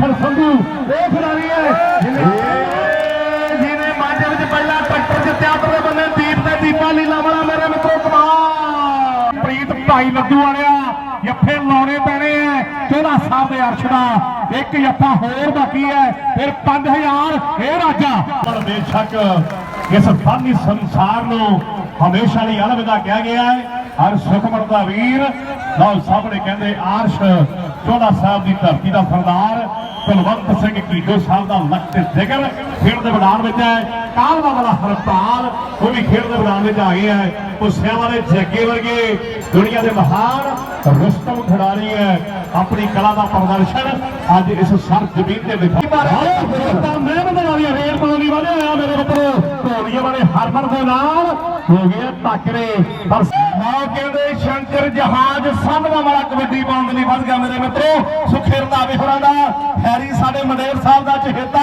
ਸੰਧੂ ਉਹ ਖਿਡਾਰੀ ਹੈ। ਜਿਹਨੇ ਮਾਝੇ ਵਿੱਚ ਪਹਿਲਾ ਟਰੈਕਟਰ ਜਿੱਤਿਆ ਉਧਰਲੇ ਬੰਨੇ ਦੀਪ ਤੇ ਦੀਪਾ ਲੀਲਾ ਵਾਲਾ ਮੇਰੇ ਮਿੱਤਰੋ ਕਮਾਲ। ਪ੍ਰੀਤ ਭਾਈ ਲੱਡੂ ਵਾਲਿਆ ਜੱਫੇ ਲਾਉਣੇ ਪੈਣੇ ਐ। ਚੋਲਾ ਸਾਹਿਬ ਦੇ ਅਰਸ਼ ਦਾ ਇੱਕ ਜੱਫਾ ਹੋਰ ਬਾਕੀ ਹੈ ਫਿਰ 5000 ਇਹ ਰਾਜਾ। ਪਰ ਬੇਸ਼ੱਕ ਇਸ ਫਾਨੀ ਸੰਸਾਰ ਨੂੰ ਹਮੇਸ਼ਾ ਲਈ ਅਲਵਿਦਾ ਕਿਹਾ ਗਿਆ ਹੈ। ਹਰ ਸੁਖਮਨ ਦਾ ਵੀਰ। ਲਓ ਸਾਹਮਣੇ ਕਹਿੰਦੇ ਆਰਸ਼ ਚੋਲਾ ਸਾਹਿਬ ਦੀ ਧਰਤੀ ਦਾ ਸਰਦਾਰ ਕੁਲਵੰਤ ਸਿੰਘ ਕੀਟੋ ਸਾਹਿਬ ਦਾ ਲਖਤ ਜ਼ਿਕਰ। ਖੇਡ ਦੇ ਮੈਦਾਨ ਵਿੱਚ ਹੈ। ਕਾਲਵਾ ਵਾਲਾ ਹਰਪਾਲ ਉਹ ਵੀ ਖੇਡ ਦੇ ਮੈਦਾਨ ਵਿੱਚ ਆ ਗਿਆ ਹੈ। ਪੁੱਸਿਆਂ ਵਾਲੇ ਜੱਗੇ ਵਰਗੇ ਦੁਨੀਆ ਦੇ ਮਹਾਨ ਰੁਸਤਮ ਖਿਡਾਰੀ ਹੈ। ਆਪਣੀ ਕਲਾ ਦਾ ਪ੍ਰਦਰਸ਼ਨ ਅੱਜ ਇਸ ਸਰ ਜ਼ਮੀਨ ਤੇ ਦਿਖਾ ਤਾਂ ਮਿਹਨਤ ਵਾਲੀ ਰੇਲ ਪਾਉਣੀ ਵਾਲੇ ਆ ਮੇਰੇ ਮਿੱਤਰੋ ਧੋਨੀਆਂ ਵਾਲੇ ਹਰਮਨ ਦੇ ਨਾਲ ਹੋ ਗਏ ਟੱਕਰੇ। ਪਰ ਮਾਂ ਕਹਿੰਦੇ ਸ਼ੰਕਰ ਜਹਾਜ਼ ਸੰਧਵਾ ਵਾਲਾ ਕਬੱਡੀ ਪਾਉਣ ਦੇ ਲਈ ਵੱਧ ਗਿਆ ਮੇਰੇ ਮਿੱਤਰੋ। ਸੁਖੇਰ ਦਾ ਵਿਹਰਾਂ ਦਾ ਹੈਰੀ ਸਾਡੇ ਮੰਡੇਰ ਸਾਹਿਬ ਦਾ ਚਹੇਤਾ।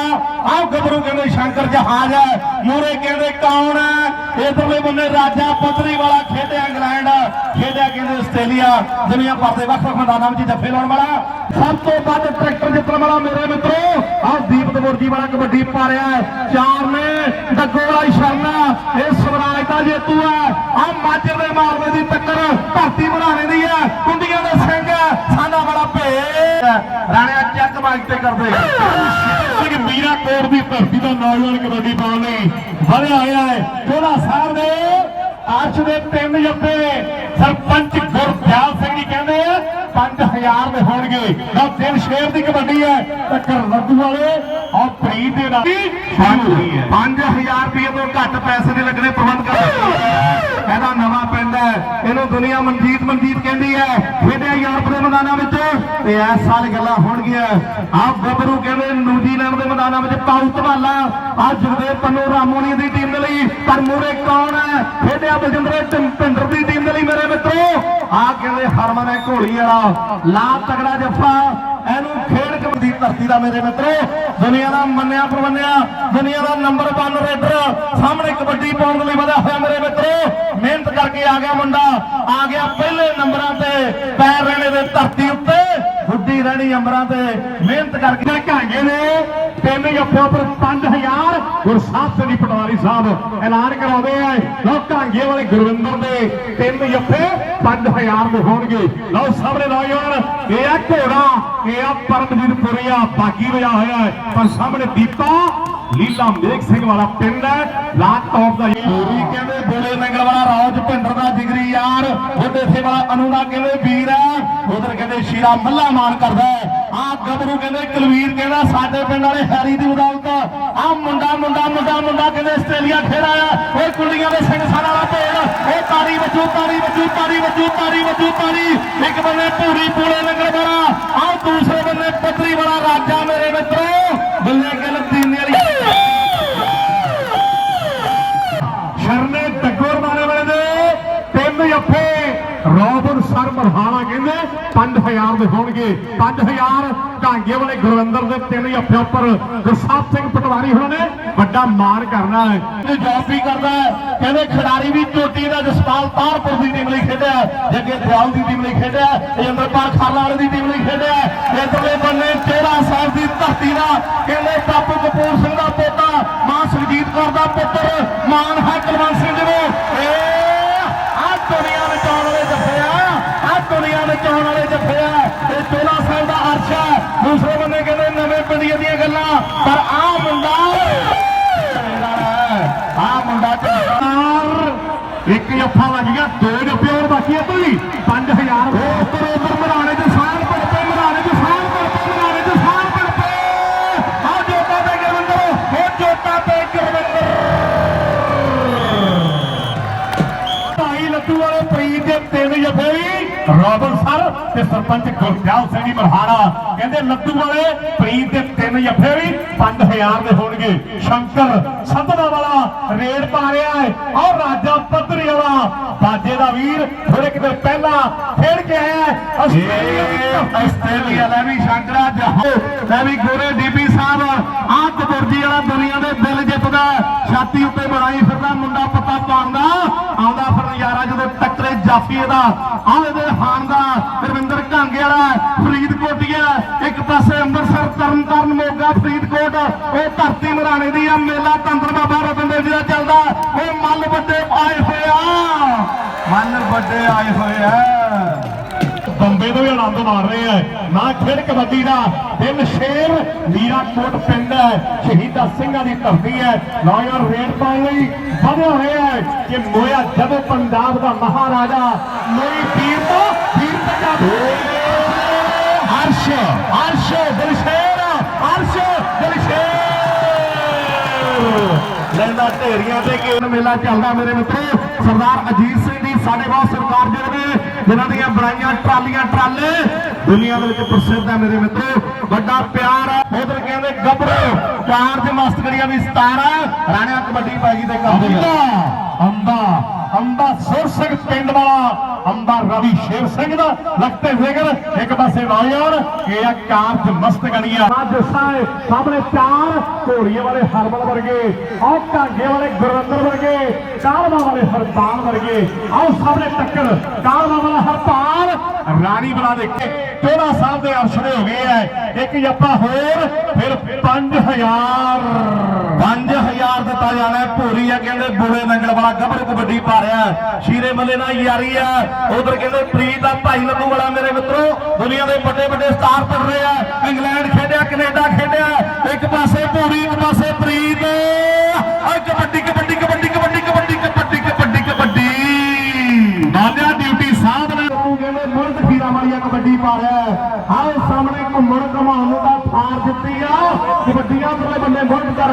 ਆਹ ਗੱਭਰੂ ਕਹਿੰਦੇ ਸ਼ੰਕਰ ਜਹਾਜ਼ ਹੈ ਮੂਰੇ ਕਹਿੰਦੇ ਕੌਣ ਹੈ? ਇਧਰਲੇ ਬੰਨੇ ਰਾਜਾ ਪਤਰੀ ਵਾਲਾ ਖੇਡਿਆ ਇੰਗਲੈਂਡ, ਖੇਡਿਆ ਕਹਿੰਦੇ ਆਸਟ੍ਰੇਲੀਆ। ਦੁਨੀਆ ਭਰ ਦੇ ਵੱਖ ਵੱਖ ਮੈਦਾਨਾਂ ਵਿੱਚ ਜੱਫੇ ਲਾਉਣ ਵਾਲਾ। ਸਭ ਤੋਂ ਵੱਧ ਟਰੈਕਟਰ ਜਿੱਤਣ ਵਾਲਾ ਮੇਰੇ ਮਿੱਤਰੋ, ਆਹ ਦੀਪ ਦਵੁਰਜੀ ਵਾਲਾ ਕਬੱਡੀ ਪਾ ਰਿਹਾ ਹੈ। ਚਾਰ ਨੇ ਡੱਗੋ ਵਾਲਾ ਸ਼ਰਨਾ ਇਹ ਸਵਰਾਜ ਦਾ ਜੇਤੂ ਹੈ। ਆਹ ਮਾਜਰ ਦੇ ਮਾਲਵੇ ਦੀ ਟੱਕਰ ਧਰਤੀ ਬਣਾਣੇ ਦੀ ਹੈ ਕੁੰਡੀਆਂ ਦੇ ਸਿੰਘ ਸਾਡਾ ਬੜਾ ਭੇ ਰਾਣਿਆ ਚੱਕ ਬਾਗ ਤੇ ਕਰਦੇ। ਸਿੰਘ ਮੀਰਾ ਕੋਟ ਦੀ ਧਰਤੀ ਦਾ ਨੌਜਵਾਨ ਕਬੱਡੀ ਪਾਉਣ ਲਈ ਵਧਿਆ ਹੋਇਆ ਹੈ ਚੋਲਾ ਸਾਹਿਬ ਦੇ ਆਰਸ਼ ਦੇ ਤਿੰਨ ਜੱਫੇ ਸਰਪੰਚ ਗੁਰਦਿਆਲ ਸਿੰਘ ਜੀ ਕਹਿੰਦੇ ਆ 5000 ਦੇ ਹੋਣਗੇ। ਨਾ ਦਿਨ ਸ਼ੇਰ ਦੀ ਕਬੱਡੀ ਹੈ। ਟੱਕਰ ਰੱਦੂ ਵਾਲੇ। ਔਰ ਪ੍ਰੀਤ ਦੇ ਨਾਲ 5000 ਰੁਪਏ ਤੋਂ ਘੱਟ ਪੈਸੇ ਦੇ ਲੱਗਣੇ ਪ੍ਰਬੰਧ ਕਰ ਇਹਦਾ ਨਵਾਂ ਪਿੰਡ ਹੈ। ਇਹਨੂੰ ਦੁਨੀਆ ਮਨਜੀਤ ਮਨਜੀਤ ਕਹਿੰਦੀ ਹੈ। ਖੇਡਿਆ ਯੂਰਪ ਦੇ ਮੈਦਾਨਾਂ ਵਿੱਚ। ਤੇ ਇਸ ਸਾਲ ਗੱਲਾਂ ਹੋਣਗੀਆਂ। ਆਹ ਗੱਭਰੂ ਕਹਿੰਦੇ ਨਿਊਜ਼ੀਲੈਂਡ ਦੇ ਮੈਦਾਨਾਂ ਵਿੱਚ ਪਾਉ ਧਵਾਲਾ ਆ ਜਗਦੇਵ ਪੰਨੂ ਰਾਮੋਣੀ ਦੀ ਟੀਮ ਦੇ ਲਈ। ਪਰ ਮੂਰੇ ਕੌਣ ਹੈ? ਖੇਡਿਆ ਬਜਿੰਦਰ ਭਿੰਦਰ ਦੀ ਟੀਮ ਦੇ ਲਈ ਮੇਰੇ ਮਿੱਤਰੋ। ਆ ਕਹਿੰਦੇ ਹਰਮਨ ਹੈ, ਘੋਲੀ ਵਾਲਾ। ਲਾ ਤਗੜਾ ਜੱਫਾ, ਇਹਨੂੰ ਖੇਡ ਕਬੱਡੀ ਧਰਤੀ ਦਾ ਮੇਰੇ ਮਿੱਤਰੋ, ਦੁਨੀਆ ਦਾ ਮੰਨਿਆ ਪ੍ਰਮੰਨਿਆ ਦੁਨੀਆ ਦਾ ਨੰਬਰ 1 ਰੇਡਰ ਸਾਹਮਣੇ ਕਬੱਡੀ ਪਾਉਣ ਦੇ ਲਈ ਵਧਿਆ ਹੋਇਆ ਮੇਰੇ ਮਿੱਤਰੋ, ਮਿਹਨਤ ਕਰਕੇ ਆ ਗਿਆ ਮੁੰਡਾ, ਆ ਗਿਆ ਪਹਿਲੇ ਨੰਬਰਾਂ ਤੇ, ਪੈਰ ਰਹਿਣੇ ਦੇ ਧਰਤੀ ਉੱਤੇ। ਹੁੱਡੀ ਰਹਿਣੀ ਅੰਬਰਾਂ ਤੇ ਮਿਹਨਤ ਕਰਕੇ ਘਾਂਗੇ ਨੇ। ਤਿੰਨ ਜੱਫੇ ਉੱਪਰ 5000 ਗੁਰਸਾਹਿਬ ਸਿੰਘ ਪਟਵਾਰੀ ਸਾਹਿਬ ਐਲਾਨ ਕਰਾਉਂਦੇ ਆ। ਲਓ, ਘਾਂਗੇ ਵਾਲੇ ਗੁਰਵਿੰਦਰ ਦੇ ਤਿੰਨ ਜੱਫੇ 5000 ਦੇ ਹੋਣਗੇ। ਲਓ, ਸਾਹਮਣੇ ਨੌਜਵਾਨ, ਇਹ ਆ ਘੋੜਾ, ਇਹ ਆ ਪਰਮਜੀਤ ਪੁਰੀਆ, ਬਾਗੀ ਵਜਾ ਹੋਇਆ ਹੈ। ਪਰ ਸਾਹਮਣੇ ਦੀਪਾ, ਲੀਲਾ ਮੇਘ ਸਿੰਘ ਵਾਲਾ ਪਿੰਡ ਹੈ। ਲਾਟ ਟੌਪ ਦਾ ਪੂਰੀ ਕਹਿੰਦੇ ਬੋਲੇ ਨੰਗਲ ਵਾਲਾ ਰੌਜ ਭਿੰਡਰ ਦਾ ਜਿਗਰੀ ਯਾਰ ਉਹਦੇ ਸੇ ਵਾਲਾ ਅਨੂ ਕਹਿੰਦੇ ਵੀਰ ਹੈ? ਉਧਰ ਕਹਿੰਦੇ ਸ਼ੀਰਾ ਮੱਲਾ ਮਾਨ ਕਰਦਾ ਆ ਗੱਭਰੂ ਕਹਿੰਦੇ ਕੁਲਵੀਰ ਕਹਿੰਦਾ ਸਾਡੇ ਪਿੰਡ ਵਾਲੇ ਹੈਰੀ ਦੀ ਬਦੌਲਤ। ਆ ਮੁੰਡਾ ਮੁੰਡਾ ਮੁੰਡਾ ਮੁੰਡਾ ਕਹਿੰਦੇ ਆਸਟ੍ਰੇਲੀਆ ਖੇਡ ਆਇਆ। ਓਏ ਕੁੜੀਆਂ ਦੇ ਸਿੰਘ ਸਾਨ ਵਾਲਾ ਭੇੜ ਇਹ ਤਾਰੀ ਵੱਜੂ ਤਾਰੀ ਵੱਜੂ ਤਾਰੀ ਵੱਜੂ ਤਾਰੀ ਵੱਜੂ ਤਾਰੀ ਇੱਕ ਬੰਨੇ ਪੂਰੀ ਪੂਲੇ ਲੰਗਰ ਵਾਲਾ ਆ ਦੂਸਰੇ ਬੰਨੇ ਪਤਰੀ ਵਾਲਾ ਰਾਜਾ 5000 ਦੇ ਹੋਣਗੇ। 5000 ਢਾਂਗੇ ਵਾਲੇ ਗੁਰਵਿੰਦਰ ਦੇ ਤਿੰਨ ਜੱਫੇ ਉੱਪਰ। ਗੁਰਸਾਹਿਬ ਸਿੰਘ ਪਟਵਾਰੀ ਹੋਣਾ ਨੇ ਵੱਡਾ ਮਾਣ ਕਰਨਾ ਹੈ। ਤੇ ਜੌਬ ਵੀ ਕਰਦਾ ਹੈ। ਕਹਿੰਦੇ ਖਿਡਾਰੀ ਵੀ ਚੋਟੀ ਦਾ ਜਸਪਾਲ ਤਾਰਪੁਰ ਦੀ ਟੀਮ ਲਈ ਖੇਡਿਆ ਜੱਗੇ ਦਿਆਲ ਦੀ ਟੀਮ ਲਈ ਖੇਡਿਆ ਇੰਦਰਪਾਲ ਖਾਲਾ ਵਾਲੇ ਦੀ ਟੀਮ ਲਈ ਖੇਡਿਆ ਇਧਰਲੇ ਬੰਨੇ ਚੋਰਾ ਸਾਹਿਬ ਦੀ ਧਰਤੀ ਦਾ ਕਹਿੰਦੇ ਬਾਪੂ ਕਪੂਰ ਸਿੰਘ ਦਾ ਪੋਤਾ, ਮਾਂ ਸੁਖਜੀਤ ਕੌਰ ਦਾ ਪੁੱਤਰ, ਮਾਨ ਹੈ ਕੁਲਵੰਤ ਸਿੰਘ ਜੀ ਨੂੰ। ਦੁਨੀਆ ਵਿੱਚ ਆਉਣ ਵਾਲੇ ਜੱਫੇ ਆ ਤੇ ਚੋਲਾ ਸਾਹਿਬ ਦਾ ਅਰਸ਼ ਹੈ ਦੂਸਰੇ ਬੰਦੇ ਕਹਿੰਦੇ ਨਵੇਂ ਪਿੰਡੀਆਂ ਦੀਆਂ ਗੱਲਾਂ, ਪਰ ਆ ਮੁੰਡਾ ਆ ਮੁੰਡਾ ਚਾਰ ਇੱਕ ਜੱਫਾ ਲੱਗ ਗਿਆ, ਦੋ ਜੱਫੇ ਹੋਰ ਬਾਕੀ ਆ ਤੁਸੀਂ ਸਰਪੰਚ ਗੁਰਦਿਆਲ ਸਿੰਘ ਜੀ ਮਰਹਾਣਾ। ਕਹਿੰਦੇ ਲੱਡੂ ਵਾਲੇ ਪ੍ਰੀਤ ਦੇ ਤਿੰਨ ਜਫੇ ਵੀ 5000 ਦੇ ਹੋਣਗੇ। ਸ਼ੰਕਰ ਸੰਧਵਾ ਵਾਲਾ ਰੇਡ ਪਾ ਰਿਹਾ ਹੈ ਔਰ ਰਾਜਾ ਪੱਧਰੀ ਵਾਲਾ ਬਾਜੇ ਦਾ ਵੀਰ ਥੋੜੇ ਕਿਤੇ ਪਹਿਲਾਂ ਖੇਡ ਕੇ ਆਇਆ ਆਸਟ੍ਰੇਲੀਆ ਲੈ ਵੀ ਸ਼ੰਕਰਾ ਜਹਾਓ ਲੈ ਵੀ ਗੋਰੇ ਡੀਪੀ ਸਾਹਿਬ। ਆਹ ਕਬਰਜੀ ਵਾਲਾ ਦੁਨੀਆ ਦੇ ਦਿਲ ਜਿੱਤਦਾ ਛਾਤੀ ਉੱਤੇ ਬਣਾਈ ਫਿਰਦਾ ਮੁੰਡਾ ਪੱਤਾ ਪਾਉਂਦਾ ਆਉਂਦਾ ਫਿਰ ਨਜ਼ਾਰਾ ਜਦੋਂ ਟੱਕਰੇ ਜਾਫੀ ਇਹਦਾ ਆਹ ਇਹਦੇ ਹਾਨ ਦਾ ਰਵਿੰਦਰ ਫਰੀਦਕੋਟੀਆ ਇੱਕ ਪਾਸੇ ਅੰਮ੍ਰਿਤਸਰ, ਤਰਨਤਾਰਨ, ਮੋਗਾ, ਫਰੀਦਕੋਟ। ਉਹ ਧਰਤੀ ਮਰਾਣੇ ਦੀ ਆ, ਮੇਲਾ ਤੰਦਰ ਬਾਬਾ ਰਤਨ ਦੇਵ ਜੀ ਦਾ ਚੱਲਦਾ। ਉਹ ਮੱਲ ਵੱਡੇ ਆਏ ਹੋਏ ਆ। ਮੱਲ ਵੱਡੇ ਆਏ ਹੋਏ ਆ। ਬੰਬੇ ਤੋਂ ਵੀ ਆਨੰਦ ਮਾਰ ਰਹੇ ਆ। ਨਾ ਖੇਡ ਕਬੱਡੀ ਦਾ ਦਿਲ ਸ਼ੇਰ ਮੀਰਾ ਕੋਟ ਪਿੰਡ ਹੈ। ਸ਼ਹੀਦਾਂ ਸਿੰਘਾਂ ਦੀ ਧਰਤੀ ਹੈ। ਨੌਜਵਾਨ ਰੇਡ ਪਾਉਣ ਲਈ ਵਧੇ ਹੋਏ ਹੈ ਕਿ ਮੋਇਆ ਜਦੋਂ ਪੰਜਾਬ ਦਾ ਮਹਾਰਾਜਾ ਲੋਈ ਵੀਰ ਤੋਂ ਵੀਰ ਪੰਜਾਬ। ਹਰਸ਼ ਹਰਸ਼ ਦਿਲਸ਼ੇਰ ਹਰਸ਼ ਲੈਂਦਾ ਢੇਰੀਆਂ ਤੇ ਕਿਉਂ ਮੇਲਾ ਚੱਲਦਾ ਮੇਰੇ ਮਿੱਤਰੋ? ਸਰਦਾਰ ਅਜੀਤ ਸਿੰਘ ਜੀ ਸਾਡੇ ਬਹੁਤ ਸਰਕਾਰ ਜਿਹੜੇ ਜਿਨ੍ਹਾਂ ਦੀਆਂ ਬਣਾਈਆਂ ਟਰਾਲੀਆਂ, ਟਰਾਲੇ, ਦੁਨੀਆ ਦੇ ਵਿੱਚ ਪ੍ਰਸਿੱਧ ਹੈ ਮੇਰੇ ਮਿੱਤਰੋ। ਵੱਡਾ ਪਿਆਰ ਹੈ ਉਧਰ ਕਹਿੰਦੇ ਗੱਭਰੂ ਚਾਰਜ ਮਸਤਗੜੀਆਂ ਵੀ 17 ਰਾਣਿਆ ਕਬੱਡੀ ਪਾਜੀ ਦੇ ਕੰਮ ਅੰਬਾ ਅੰਬਾ ਅੰਬਾ ਸੁਰ ਪਿੰਡ ਵਾਲਾ ਅੰਬਾ ਰਵੀ ਸ਼ੇਰ ਸਿੰਘ ਦਾ ਲਖਤੇ ਫਿਕਰ ਇੱਕ ਪਾਸੇ ਨੌਜਵਾਨ ਇਹ ਆ ਕਾਰਜ ਮਸਤ ਗਲੀਆਂ। ਅੱਜ ਸਾਏ ਸਾਹਮਣੇ ਚਾਰ ਘੋੜੀਆਂ ਵਾਲੇ ਹਰਮਨ ਵਰਗੇ, ਆਹ ਢਾਂਗੇ ਵਾਲੇ ਗੁਰਵਿੰਦਰ ਵਰਗੇ, ਕਾਲਵਾ ਵਾਲੇ ਹਰਪਾਲ ਵਰਗੇ। ਆਹ ਸਾਹਮਣੇ ਟੱਕਰ, ਕਾਲਵਾ ਵਾਲਾ ਹਰਪਾਲ, ਰਾਣੀ ਬਣਾ ਦੇ ਕੇ। 14 ਸਾਲ ਦੇ ਅਰਸ਼ਦੇ ਹੋ ਗਏ ਐ ਇੱਕ ਜੱਪਾ ਹੋਰ ਫਿਰ 5000 5000 ਦਿੱਤਾ ਜਾਣਾ ਹੈ। ਆ, ਕਹਿੰਦੇ ਬੂੜੇ ਨੰਗਲ ਵਾਲਾ ਗੱਭਰੂ ਕਬੱਡੀ ਪਾ ਰਿਹਾ ਸ਼ੀਰੇ ਮੱਲੇ ਨਾਲ ਯਾਰੀ ਆ। ਉਧਰ ਕਹਿੰਦੇ ਪ੍ਰੀਤ ਆ, ਭਾਈ ਲੱਡੂ ਵਾਲਾ ਮੇਰੇ ਮਿੱਤਰੋ। ਦੁਨੀਆ ਦੇ ਵੱਡੇ ਵੱਡੇ ਸਟਾਰ ਪੜ ਰਹੇ ਆ।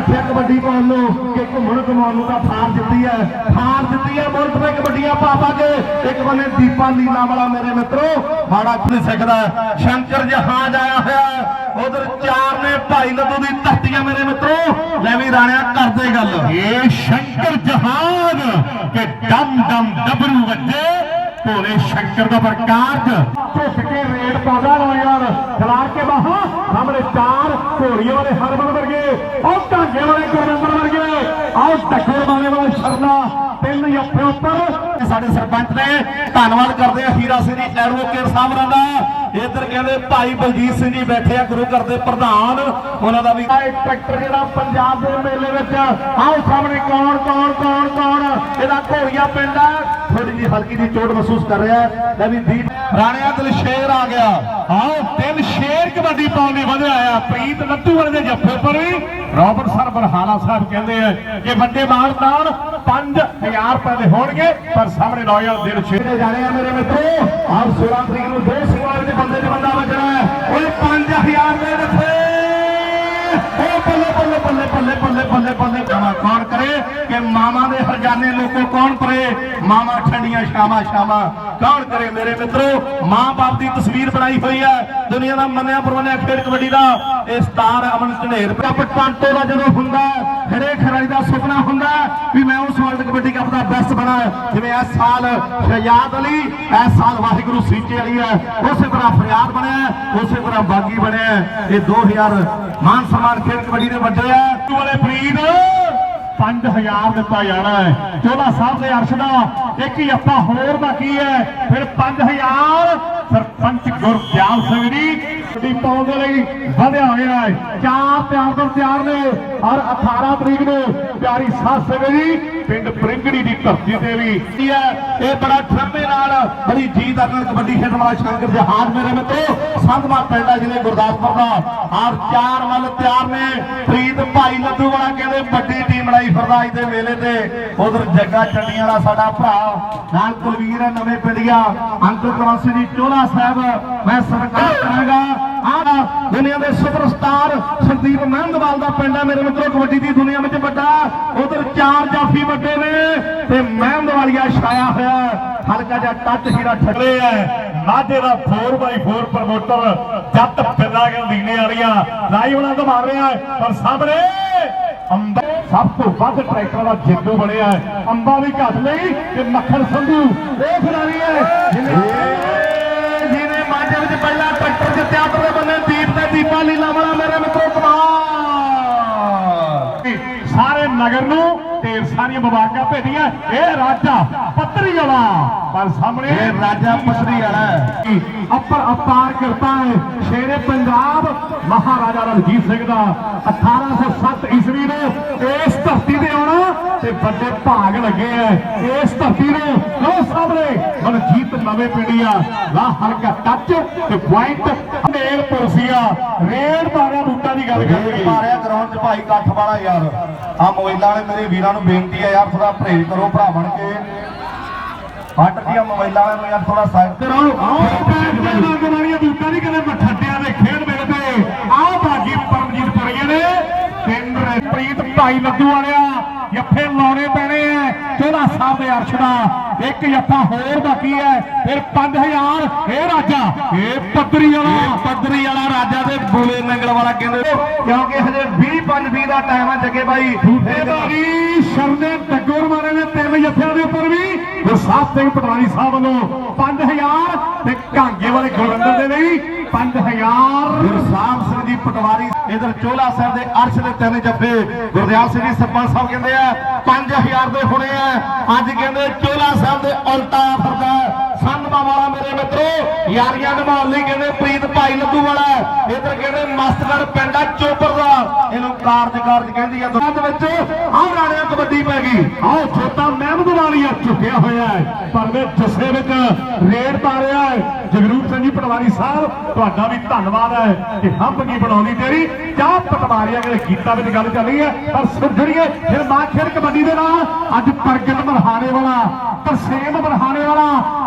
ਮੁਰਦ ਕਬੱਡੀ ਪਾਉਣ ਨੂੰ ਕਿ ਘੁੰਮਣ ਘਮਾਉਣ ਨੂੰ ਤਾਂ ਥਾਰ ਦਿੱਤੀ ਹੈ। ਥਾਰ ਦਿੱਤੀ ਹੈ ਮੁਰਦ ਨੇ ਕਬੱਡੀਆਂ ਪਾ ਪਾ ਕੇ। ਇੱਕ ਬੰਨੇ ਦੀਪਾ ਲੀਲਾ ਵਾਲਾ ਮੇਰੇ ਮਿੱਤਰੋ, ਮਾੜਾ ਨਹੀਂ ਸਕਦਾ ਸ਼ੰਕਰ ਜਹਾਜ਼ ਆਇਆ ਹੋਇਆ। ਉਧਰ ਚਾਰ ਨੇ ਭਾਈ ਲੱਡੂ ਦੀ ਧਰਤੀਆਂ ਮੇਰੇ ਮਿੱਤਰੋ। ਲੈ ਵੀ ਰਾਣਿਆ, ਕਰਦੇ ਗੱਲ। ਇਹ ਸ਼ੰਕਰ ਜਹਾਜ਼ ਕਿ ਡਮ ਡਮ ਡਬਰੂ ਵੱਜੇ। ਭੋਲੇ ਸ਼ੰਕਰ ਦਾ ਪ੍ਰਕਾਸ਼ ਝੁੱਕ ਕੇ ਰੇਡ ਪਾਦਾ ਨੌਜਵਾਨ ਖਿਲਾ ਕੇ ਬਾਹਾਂ। ਸਾਹਮਣੇ ਚਾਰ ਘੋੜੀਆਂ ਵਾਲੇ ਹਰਮਨ ਵਰਗੇ ਉਹ ਢਾਂਗੇ ਵਾਲੇ ਗੁਰਵਿੰਦਰ ਵਰਗੇ ਆਹ ਟੱਕਰ ਮਾਰੇ ਵਾਲਾ ਸ਼ਰਨਾ ਤਿੰਨ ਜੱਫੇ ਉੱਪਰ ਨੇ। ਧੰਨਵਾਦ ਕਰਦੇ ਆ ਹੀਰਾ ਸਿੰਘ ਜੀ ਐਡਵੋਕੇਟ ਸਾਹਿਬਾਂ ਦਾ। ਇੱਧਰ ਕਹਿੰਦੇ ਭਾਈ ਬਲਜੀਤ ਸਿੰਘ ਜੀ ਬੈਠੇ ਆ ਗੁਰੂ ਘਰ ਦੇ ਪ੍ਰਧਾਨ। ਉਹਨਾਂ ਦਾ ਵੀ ਟਰੈਕਟਰ ਜਿਹੜਾ ਪੰਜਾਬ ਦੇ ਮੇਲੇ ਵਿੱਚ ਆਓ ਸਾਹਮਣੇ ਕੌਣ ਕੌਣ ਕੌਣ ਕੌਣ? ਇਹਦਾ ਘੋੜੀਆ ਪਿੰਡ ਆ। ਥੋੜੀ ਜਿਹੀ ਹਲਕੀ ਦੀ ਚੋਟ ਮਹਿਸੂਸ ਕਰ ਰਿਹਾ ਹੈ। ਲੈ ਵੀ ਦੀਪ ਰਾਣਿਆ ਦਿਲ ਸ਼ੇਰ ਆ ਗਿਆ। ਆਓ ਦਿਲ ਸ਼ੇਰ ਕਬੱਡੀ ਪਾਉਣ ਲਈ ਵਧਿਆ ਆ। ਪ੍ਰੀਤ ਲੱਤੂ ਵਾਲੇ ਦੇ ਜੱਫੇ ਪਰ ਵੀ। ਰੋਬਰਟ ਸਰ ਬਰਹਾਲਾ ਸਾਹਿਬ ਕਹਿੰਦੇ ਆ ਕਿ ਵੱਡੇ ਮਾਨਦਾਨ 5000 ਰੁਪਏ ਦੇ ਹੋਣਗੇ, ਪਰ ਸਾਹਮਣੇ ਨੌਜਵਾਨ ਦਿਲ ਸ਼ੇਰ ਜਾਣੇ ਆ ਮੇਰੇ ਮਿੱਤਰੋ। ਆਓ 16 ਤਰੀਕ ਨੂੰ ਦੋ ਸਿੰਘਾਂ ਦੇ ਬੰਦੇ ਚ ਬੰਦਾ ਵੱਜਣਾ ਹੈ। ਓਏ 5000 ਦੇ ਦਿੱਤੇ ਓ ਬੱਲੇ ਬੱਲੇ ਬੱਲੇ ਬੱਲੇ ਬੱਲੇ ਬੱਲੇ। ਬੱਲੇ ਕਮਾ ਕੌਣ ਕਰੇ? ਕਿ ਮਾਮਾ ਦੇ ਹਰਜਾਨੇ ਲੋਕੋ ਕੌਣ ਪਰੇ ਮਾਮਾ ਠੰਡੀਆਂ ਸ਼ਾਮਾਂ ਸ਼ਾਮਾਂ ਕੌਣ ਕਰੇ ਮੇਰੇ ਮਿੱਤਰੋ? ਮਾਂ ਬਾਪ ਦੀ ਤਸਵੀਰ ਬਣਾਈ ਹੋਈ ਹੈ। ਦੁਨੀਆ ਦਾ ਮੰਨਿਆ ਪਰਵਾਨਿਆ ਖੇਡ ਕਬੱਡੀ ਦਾ ਇਹ ਸਟਾਰ ਅਮਨ ਝਨੇਰ। ਕੱਪ ਟਾਂਟੋ ਦਾ ਜਦੋਂ ਹੁੰਦਾ ਹਰੇ ਖਿਡਾਰੀ ਦਾ ਸੁਪਨਾ ਹੁੰਦਾ ਵੀ ਮੈਂ ਉਸ ਵਰਲਡ ਕਬੱਡੀ ਕੱਪ ਦਾ ਬੈਸਟ ਬਣਾ ਜਿਵੇਂ ਇਸ ਸਾਲ ਸ਼ਹਿਜਾਦ ਅਲੀ, ਇਸ ਸਾਲ ਵਾਹਿਗੁਰੂ ਸੀਚੇ ਅਲੀ ਹੈ। ਉਸੇ ਤਰ੍ਹਾਂ ਫਰਿਆਦ ਬਣਿਆ ਉਸੇ ਤਰ੍ਹਾਂ ਬਾਗੀ ਬਣਿਆ ਇਹ 2000 ਮਾਨ ਸਨਮਾਨ ਖੇਡ ਕਬੱਡੀ ਦੇ ਵੱਡੇ ਆ। ਵਾਲੇ ਫਰੀਦ 5000 ਦਿੱਤਾ ਜਾਣਾ ਹੈ। 14 ਸਾਹਿਬ ਦੇ ਅਰਸ਼ ਦਾ। ਇੱਕ ਹੀ ਆਪਾਂ ਹੋਰ ਦਾ ਕੀ ਹੈ? ਫਿਰ 5000 ਸਰਪੰਚ ਗੁਰਦਿਆਲ ਸਿੰਘ ਜੀ ਦੀ ਪਾਉਣ ਦੇ ਲਈ ਵਧਿਆ ਹੋਇਆ ਹੈ। ਚਾਰ ਤਿਆਰ ਤੋਂ ਤਿਆਰ ਨੇ। ਔਰ 18 ਤਰੀਕ ਨੂੰ ਪਿਆਰੀ ਸਾਧ ਸਿੰਘ ਜੀ, ਪਿੰਡ ਪ੍ਰਿੰਗੜੀ ਦੀ ਧਰਤੀ ਤੇ ਵੀ। ਹੈ ਇਹ ਬੜਾ ਠਰਮੇ ਨਾਲ ਬੜੀ ਜੀ ਦਾ ਕਬੱਡੀ ਖੇਡਣ ਵਾਲਾ ਸ਼ੰਕਰ ਜਹਾਜ਼ ਮੇਰੇ ਮਿੱਤਰੋ ਸੰਧਮਾ ਪਿੰਡ ਹੈ ਜ਼ਿਲ੍ਹੇ ਗੁਰਦਾਸਪੁਰ ਦਾ। ਔਰ ਚਾਰ ਵੱਲ ਤਿਆਰ ਨੇ। ਪ੍ਰੀਤ ਭਾਈ ਲੱਡੂ ਵਾਲਾ ਕਹਿੰਦੇ ਵੱਡੀ ਟੀਮ ਬਣਾਈ ਫਿਰਦਾ ਅੱਜ ਦੇ ਮੇਲੇ ਤੇ। ਉਧਰ ਜੱਗਾ ਚੰਡੀਆਂ ਵਾਲਾ ਸਾਡਾ ਭਰਾ। ਨਾਲ ਕੁਲਵੀਰ ਹੈ ਨਵੇਂ ਪਿੰਡੀਆ ਅੰਕਲ ਕਰਾਸੀ ਦੀ ਚੋਲਾ ਸਾਹਿਬ ਮੈਂ ਸਰਕਾਰ ਕਰਾਂਗਾ। ਆ ਦੁਨੀਆ ਦੇ ਸੁਪਰਸਟਾਰ ਸੰਦੀਪ ਮਹਿੰਦਵਾਲ ਦਾ ਪਿੰਡ ਹੈ ਮੇਰੇ ਮਿੱਤਰੋ, ਕਬੱਡੀ ਦੀ ਦੁਨੀਆ ਵਿੱਚ ਵੱਡਾ। ਉਧਰ ਚਾਰ ਜਾਫੀ ਵੱਡੇ ਨੇ ਤੇ ਮਹਿੰਦਵਾਲੀਆ ਛਾਇਆ ਹੋਇਆ। ਹਲਕਾ ਜਿਹਾ ਟੱਚ ਹੀਰਾ ਠੱਗਰੇ ਹੈ ਮਾਝੇ ਦਾ 4x4 ਪ੍ਰਮੋਟਰ ਜੱਟ ਫਿਰਦਾ ਕੇ ਲੀਨੇ ਵਾਲੀਆਂ। ਲਾਈ ਉਹਨਾਂ ਤੋਂ ਮਾਰ ਰਿਹਾ ਪਰ ਸਾਹਮਣੇ ਅੰਬਾ ਸਭ ਤੋਂ ਵੱਧ ਟਰੈਕਟਰ ਦਾ ਜੇਤੂ ਬਣਿਆ ਅੰਬਾ ਵੀ ਘੱਟ ਨਹੀਂ ਤੇ ਮੱਖਣ ਸੰਧੂ ਉਹ ਖਿਡਾਰੀ ਹੈ। ਜਿਹਨੇ ਮਾਝੇ ਵਿੱਚ ਪਹਿਲਾ ਟਰੈਕਟਰ ਜਿੱਤਿਆ ਉਧਰਲੇ ਬੰਨੇ ਦੀਪ ਤੇ ਦੀਪਾ ਲੀਲਾ ਵਾਲਾ ਮੇਰੇ ਮਿੱਤਰੋ ਕਮਾਲ। ਸਾਰੇ ਨਗਰ ਨੂੰ ਢੇਰ ਸਾਰੀਆਂ ਮੁਬਾਰਕਾਂ ਭੇਜੀਆਂ। ਇਹ ਰਾਜਾ ਪੱਤਰੀ ਵਾਲਾ ਪਰ ਸਾਹਮਣੇ ਇਹ ਰਾਜਾ ਪੱਤਰੀ ਵਾਲਾ। ਅੱਪਰ ਅਪਾਰ ਕਰਤਾ ਹੈ। ਸ਼ੇਰੇ ਪੰਜਾਬ ਮਹਾਰਾਜਾ ਰਣਜੀਤ ਸਿੰਘ ਦਾ। 1807 ਈਸਵੀ ਨੂੰ ਇਸ ਧਰਤੀ ਤੇ ਵੱਡੇ ਭਾਗ ਲੱਗੇ ਐ ਇਸ ਧਰਤੀ ਨੂੰ ਲੋ ਸਾਹਮਣੇ। ਰਣਜੀਤ ਨਵੇਂ ਪਿੰਡੀਆ ਲਾ ਹਲਕਾ ਟੱਚ ਤੇ ਪੁਆਇੰਟ ਮੇਲ ਪੁਰਸੀਆ ਰੇਡ ਮਾਰਿਆ ਬੂਟਾ ਦੀ ਗੱਲ ਕਰੀਏ। ਮਾਰਿਆ ਗਰਾਊਂਡ 'ਚ ਭਾਈ ਕੱਠ ਵਾਲਾ ਯਾਰ। ਆ ਮੋਬਾਈਲਾਂ ਵਾਲੇ ਮੇਰੇ ਵੀਰਾਂ ਨੂੰ ਬੇਨਤੀ ਹੈ ਯਾਰ ਥੋੜਾ ਪਰਹੇਜ਼ ਕਰੋ ਭਰਾ ਬਣ ਕੇ। ਹਟ ਦੀਆਂ ਮੋਬਾਈਲਾਂ ਵਾਲੇ ਨੂੰ ਯਾਰ ਥੋੜਾ ਸਾਈਡ ਤੇ ਆਓ ਆਓ ਪੈਰ ਦੇ ਨਾਲ ਵਾਲੀਆਂ ਬੂਟਾਂ ਦੀ ਕਦੇ ਮਠੱਡਿਆਂ ਦੇ ਖੇਡ ਮੇਰੇ ਤੇ ਆਹ ਬਾਜੀ ਪਰਮਜੀਤ ਪੁਰੀਏ ਨੇ ਤਿੰਨ ਰੇ- ਪ੍ਰੀਤ ਭਾਈ ਲੱਦੂ ਵਾਲਿਆ ਜੱਫੇ ਲਾਉਣੇ ਪੈਣੇ ਐ ਚੋਲਾ ਸਾਹਿਬ ਦੇ ਅਰਸ਼ ਦਾ। ਇੱਕ ਜੱਫਾ ਹੋਰ ਬਾਕੀ ਐ ਫਿਰ 5000 ਇਹ ਰਾਜਾ ਇਹ ਪੱਤਰੀ ਵਾਲਾ। ਪੱਧਰੀ ਵਾਲਾ ਰਾਜਾ ਤੇ ਬੂਲੇ ਨੰਗਲ ਵਾਲਾ ਕਹਿੰਦੇ। ਕਿਉਂਕਿ ਹਜੇ 20 5 20 ਦਾ ਟਾਈਮ ਹੈ ਜੱਗੇ ਬਾਈ। ਇਹ ਬਾਜੀ ਸ਼ਰਨੇ ਟੱਗੋਰ ਮਾਰੇ ਨੇ ਤਿੰਨ ਜੱਫਿਆਂ ਦੇ ਉੱਪਰ ਵੀ। ਗੁਰਸਾਹਿਬ ਸਿੰਘ ਪਟਵਾਰੀ ਸਾਹਿਬ ਵੱਲੋਂ 5000 ਤੇ ਕਾਂਗੇ ਵਾਲੇ ਗੁਰਵਿੰਦਰ ਦੇ ਲਈ। 5000 ਗੁਰਸਾਹਿਬ ਸਿੰਘ ਜੀ ਪਟਵਾਰੀ ਇਧਰ ਚੋਲਾ ਸਾਹਿਬ ਦੇ ਅਰਸ਼ ਦੇ ਤਿੰਨ ਜੱਫੇ। ਗੁਰਦਿਆਲ ਸਿੰਘ ਜੀ ਸਰਪੰਚ ਸਾਹਿਬ ਕਹਿੰਦੇ ਆ 5000 ਦੇ ਹੋਣੇ ਆ। ਅੱਜ ਕਹਿੰਦੇ ਚੋਲਾ ਸਾਹਿਬ ਦੇ ਉਲਟਾ ਫਿਰਦਾ। ਸੰਨਵਾ ਵਾਲਾ ਮੇਰੇ ਮਿੱਤਰੋ, ਯਾਰੀਆਂ ਨਿਭਾਉਣ ਲਈ ਕਹਿੰਦੇ ਪ੍ਰੀਤ ਭਾਈ ਲੱਦੂ ਵਾਲਾ। ਇਧਰ ਕਹਿੰਦੇ ਮਸਤਗੜ ਪਿੰਡਾ ਚੋਪਰ ਦਾ। ਇਹਨੂੰ ਕਾਰਜ ਕਾਰਜ ਕਹਿੰਦੀ ਆ। ਦੁਨੀਆ ਦੇ ਵਿੱਚ ਆਹ ਰਾਣਿਆਂ ਕਬੱਡੀ ਪੈ ਗਈ ਛੋਟਾ ਮਹਿਮਦ ਵਾਲੀਆ ਝੁਕਿਆ ਹੋਇਆ ਹੈ। ਪਰ ਵੇ ਵਿੱਚ ਰੇਡ ਪਾਰਿਆ ਹੈ। ਜਗਰੂਪ ਸਿੰਘ ਜੀ ਪਟਵਾਰੀ ਸਾਹਿਬ, ਤੁਹਾਡਾ ਵੀ ਧੰਨਵਾਦ ਹੈ ਕਿ ਹੰਬ ਕੀ ਬਣਾਉਣੀ ਤੇਰੀ। ਚਾਹ ਪਟਵਾਰੀਆਂ ਦੇ ਗੀਤਾਂ ਵਿੱਚ ਗੱਲ ਚੱਲੀ ਹੈ, ਪਰ ਸੁਝੜੀਏ ਫਿਰ ਮਾਂ ਖੇਡ ਕਬੱਡੀ ਦੇ ਨਾਲ ਅੱਜ ਪ੍ਰਗਟ ਮਰਹਾਣੇ ਵਾਲਾ ਤਰਸੇਮ ਮਰਹਾਣੇ ਵਾਲਾ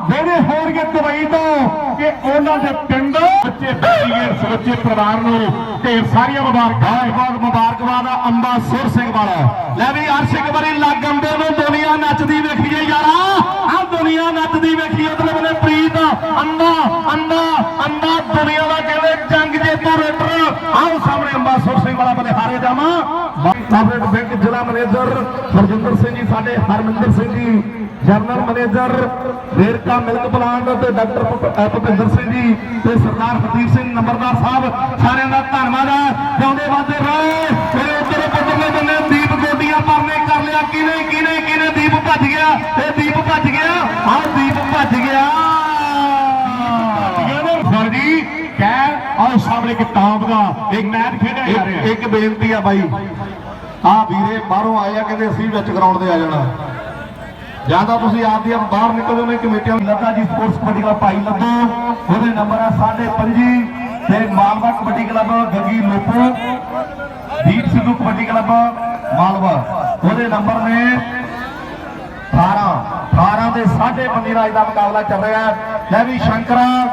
ਵੇੜੇ ਹੋਣਗੇ ਦੁਬਈ ਤੋਂ। ਕਿ ਉਹਨਾਂ ਦੇ ਪਿੰਡ ਬੱਚੇ ਬੱਚੀਏ, ਸੱਚੇ ਪਰਿਵਾਰ ਨੂੰ ਢੇਰ ਸਾਰੀਆਂ ਮੁਬਾਰਕਾਂ। ਬਹੁਤ ਮੁਬਾਰਕਬਾਦ ਆ ਅੰਬਾ ਸੁਰ ਸਿੰਘ ਵਾਲਾ। ਲੈ ਵੀ ਅਰਸ਼ ਇੱਕ ਵਾਰੀ ਲੱਗ ਅੰਬੇ ਨੂੰ, ਦੁਨੀਆ ਨੱਚਦੀ ਵੇਖੀਏ ਯਾਰਾ। ਆ ਦੁਨੀਆ ਨੱਚਦੀ ਵੇਖੀਏ, ਮਤਲਬ ਨੇ ਪ੍ਰੀਤ, ਅੰਬਾ ਅੰਬਾ ਅੰਬਾ, ਦੁਨੀਆ ਦਾ ਕਹਿੰਦੇ ਜੰਗ ਜੇਤੂ ਰੇਟਰ ਆਓ ਸਾਹਮਣੇ ਅੰਬਾ ਸੁਰ ਸਿੰਘ ਵਾਲਾ ਬਲੇ ਹਾਰੇ ਜਾਵਾਂ। ਕਾਬਰੇਟ ਬੈਂਕ ਜ਼ਿਲ੍ਹਾ ਮੈਨੇਜਰ ਹਰਜਿੰਦਰ ਸਿੰਘ ਜੀ, ਸਾਡੇ Harminder Singh ji. General manager Verka milk plant ਤੇ ਡਾਕਟਰ ਭੁਪਿੰਦਰ ਸਿੰਘ ਜੀ ਤੇ ਸਰਦਾਰ ਹਰਦੀਪ ਸਿੰਘ ਨੰਬਰਦਾਰ ਸਾਹਿਬ ਸਾਰਿਆਂ ਦਾ ਧੰਨਵਾਦ ਹੈ ਜਿਉਂਦੇ ਵਾਦੇ ਰਹੇ ਮੇਰੇ ਉੱਤਰ ਪੁੱਤਰਲੇ ਬੰਨੇ ਦੀਪ ਗੋਡੀਆਂ ਪਰਨੇ ਕਰ ਲਿਆ। ਕਿਨੇ ਕਿਨੇ ਕਿਨੇ ਦੀਪ ਭੱਜ ਗਿਆ? ਇਹ ਦੀਪ ਭੱਜ ਗਿਆ। ਆਹ ਦੀਪ ਭੱਜ ਗਿਆ। ਸਰ ਜੀ ਕਹਿ ਸਾਹਮਣੇ ਕਿਤਾਬ ਦਾ ਇੱਕ ਮੈਚ ਖੇਡਿਆ ਜਾ ਰਿਹਾ। ਇੱਕ ਹੈ ਬੇਨਤੀ ਆ ਬਾਈ। ਆ ਵੀਰੇ ਬਾਹਰੋਂ ਆਏ ਆ ਕਹਿੰਦੇ ਅਸੀਂ ਵਿੱਚ ਗਰਾਊਂਡ ਦੇ ਆ ਜਾਣਾ। ਜਾਂ ਤਾਂ ਤੁਸੀਂ ਆਪ ਦੀਆਂ ਬਾਹਰ ਨਿਕਲੋ ਨੇ ਕਮੇਟੀਆਂ ਲੱਗਾ ਜੀ, ਸਪੋਰਟਸ ਕਬੱਡੀ ਕਲੱਬ ਭਾਈ ਲੱਭੋ ਉਹਦੇ ਨੰਬਰ ਆ 5.5 ਤੇ ਮਾਲਵਾ ਕਬੱਡੀ ਕਲੱਬ, ਗੱਗੀ ਲੋਪੋ। ਦੀਪ ਸਿੱਧੂ ਕਬੱਡੀ ਕਲੱਬ, ਮਾਲਵਾ। ਉਹਦੇ ਨੰਬਰ ਨੇ 18 18 ਦੇ 5.5 ਰਾਜ ਦਾ ਮੁਕਾਬਲਾ ਚੱਲ ਰਿਹਾ। ਹੈ ਲੈ ਵੀ ਸ਼ੰਕਰਾ।